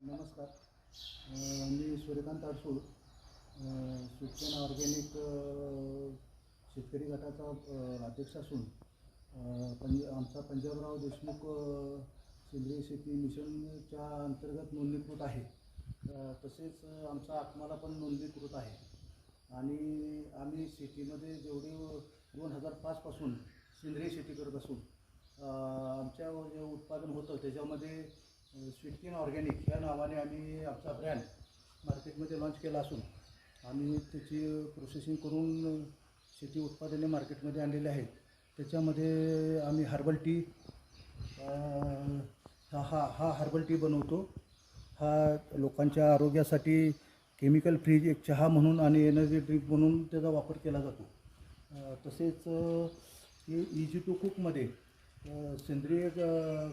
नमस्कार. मी सूर्यकांत अडसूळ अं, ऑर्गॅनिक शेतकरी गटाचा अध्यक्ष असून पंज आमचा पंजाबराव देशमुख सेंद्रिय शेती मिशनच्या अंतर्गत नोंदणीकृत आहे. तसेच आमचा आत्माला पण नोंदणीकृत आहे. आणि आम्ही शेतीमध्ये जेवढे दोन हजार पाचपासून सेंद्रिय शेती करत असून आमच्या जे उत्पादन होतं त्याच्यामध्ये स्वीटकिन ऑर्गॅनिक या नावाने आम्ही आमचा ब्रँड मार्केटमध्ये लॉन्च केला असून आम्ही त्याची प्रोसेसिंग करून शेती उत्पादने मार्केटमध्ये आणलेली आहेत. त्याच्यामध्ये आम्ही हर्बल टी हा हा हा हर्बल टी बनवतो. हा लोकांच्या आरोग्यासाठी केमिकल फ्री एक चहा म्हणून आणि एनर्जी ड्रिंक म्हणून त्याचा वापर केला जातो. तसेच हे इजी टू कुकमध्ये सेंद्रिय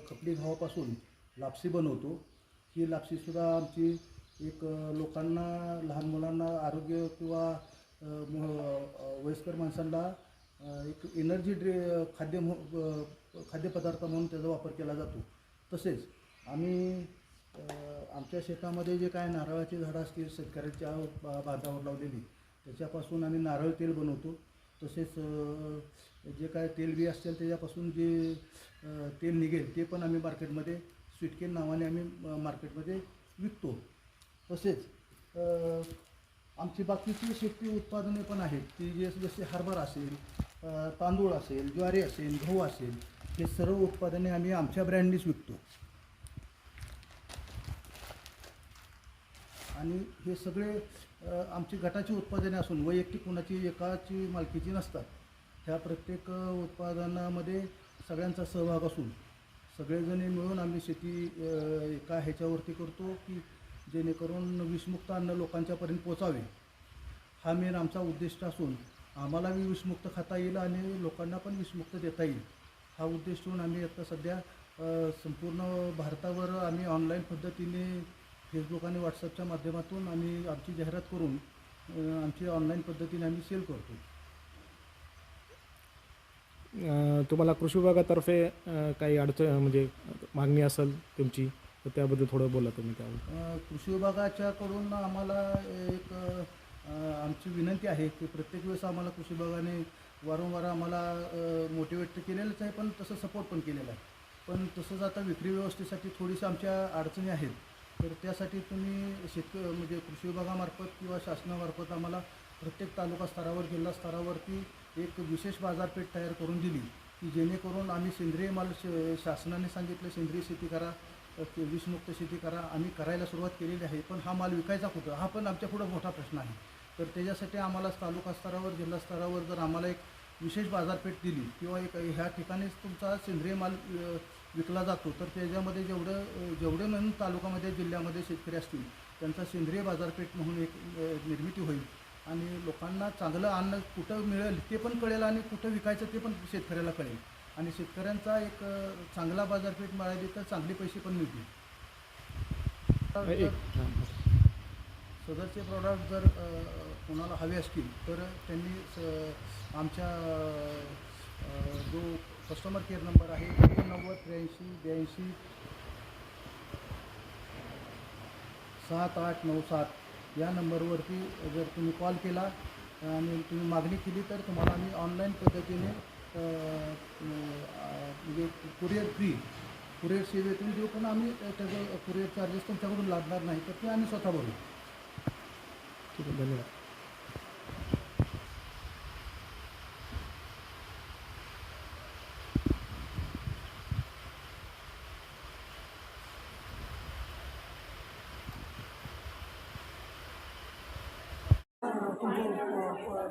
खपली गव्हापासून लापसी बनवतो. ही लापसीसुद्धा आमची एक लोकांना लहान मुलांना आरोग्य किंवा म- वयस्कर माणसांना एक एनर्जी ड्रे खाद्य खाद्यपदार्थ म्हणून त्याचा वापर केला जातो. तसेच आम्ही आमच्या शेतामध्ये जे काय नारळाची झाडं असतील शेतकऱ्यांच्या बा- बांधावर लावलेली त्याच्यापासून आम्ही नारळ तेल बनवतो. तसेच जे काय तेलबी असतील त्याच्यापासून जे तेल निघेल ते पण आम्ही मार्केटमध्ये स्वीटकेन नावाने आम्ही मार्केटमध्ये विकतो. तसेच आमची बाकीची शेती उत्पादने पण आहेत ती जे जसे हरभरा असेल तांदूळ असेल ज्वारी असेल गहू असेल हे सर्व उत्पादने आम्ही आमच्या ब्रँडनीच विकतो. आणि हे सगळे आमची गटाची उत्पादने असून वैयक्तिक कुणाची एकाची मालकीची नसतात. ह्या प्रत्येक उत्पादनामध्ये सगळ्यांचा सहभाग असून सगळेजणी मिळून आम्ही शेती एका ह्याच्यावरती करतो की जेणेकरून विषमुक्त अन्न लोकांच्यापर्यंत पोचावे. हा मेन आमचा उद्दिष्ट असून आम्हालाही विषमुक्त खाता येईल आणि लोकांना पण विषमुक्त देता येईल. हा उद्देश ठेवून आम्ही आता सध्या संपूर्ण भारतावर आम्ही ऑनलाईन पद्धतीने फेसबुक आणि व्हॉट्सअपच्या माध्यमातून आम्ही आमची जाहिरात करून आमची ऑनलाईन पद्धतीने आम्ही सेल करतो. तुम्हाला कृषी विभागातर्फे काही अडचण म्हणजे मागणी असेल तुमची तर त्याबद्दल थोडं बोला तुम्ही त्यावर. कृषी विभागाच्याकडून आम्हाला एक आमची विनंती आहे की प्रत्येक वेळेस आम्हाला कृषी विभागाने वारंवार आम्हाला मोटिवेट तर केलेलंच आहे पण तसं सपोर्ट पण केलेला आहे. पण तसंच आता विक्री व्यवस्थेसाठी थोडीशी आमच्या अडचणी आहेत. तर त्यासाठी तुम्ही शेतक म्हणजे कृषी विभागामार्फत किंवा शासनामार्फत आम्हाला प्रत्येक तालुका स्तरावर जिल्हा स्तरावरती एक विशेष बाजारपेठ तयार करून दिली की जेणेकरून आम्ही सेंद्रिय माल श- शासनाने सांगितलं सेंद्रिय शेती करा विषमुक्त शेती करा आम्ही करायला सुरुवात केलेली आहे पण हा माल विकायचा कुठं? हा पण आमच्या पुढं मोठा प्रश्न आहे. तर त्याच्यासाठी आम्हाला तालुका स्तरावर जिल्हा स्तरावर जर आम्हाला एक विशेष बाजारपेठ दिली किंवा एक ह्या ठिकाणीच तुमचा सेंद्रिय माल विकला जातो तर त्याच्यामध्ये जेवढं जेवढे म्हणून तालुकामध्ये जिल्ह्यामध्ये शेतकरी असतील त्यांचा सेंद्रिय बाजारपेठ म्हणून एक निर्मिती होईल. आणि लोकांना चांगलं अन्न कुठं मिळेल ते पण कळेल आणि कुठं विकायचं ते पण शेतकऱ्याला कळेल आणि शेतकऱ्यांचा एक चांगला बाजारपेठ मिळाली तर चांगले पैसे पण मिळतील. सदरचे प्रॉडक्ट जर कोणाला हवे असतील तर त्यांनी स आमच्या जो कस्टमर केअर नंबर आहे एकोणनव्वद त्र्याऐंशी ब्याऐंशी सात आठ नऊ सात या नंबरवरती जर तुम्ही कॉल केला आणि तुम्ही मागणी केली तर तुम्हाला आम्ही ऑनलाईन पद्धतीने म्हणजे कुरिअर फ्री कुरिअर सेवेतून देऊ पण आम्ही त्याचं कुरिअर चार्जेस तुमच्याकडून लागणार नाही तर ते आम्ही स्वतः भरू ठीक आहे धन्यवाद.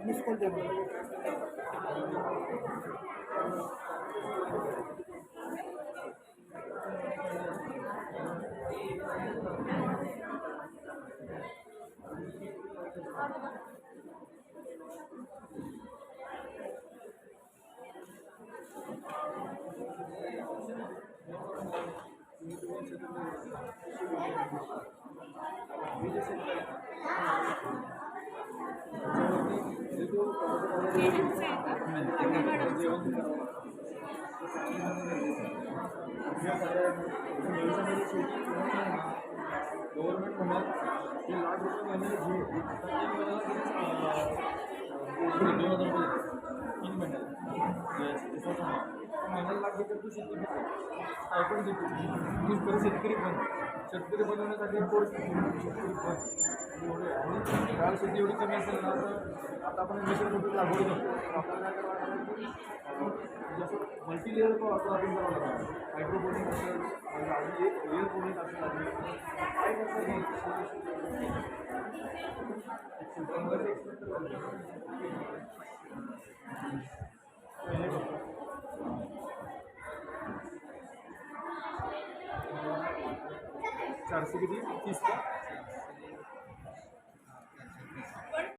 মিস করে দেব Thank you. गव्हर्नमेंट म्हणा की लाख तीन महिन्यात महिन्याला लाख घेतात तू शेती ऐकून देतो शेतकरी पण. शेतकरी बनवण्यासाठी कोर्स शेतकरी पण आणि काल एवढी कमी असेल ना तर आता आपण मिश्र कुठे लागवड करतो आपल्याला जसं मल्टी आपण करावं हायड्रोपोनिक असेल आणि एक लेअर पोनिक असेल काय कसं चारशे किती? तीस का?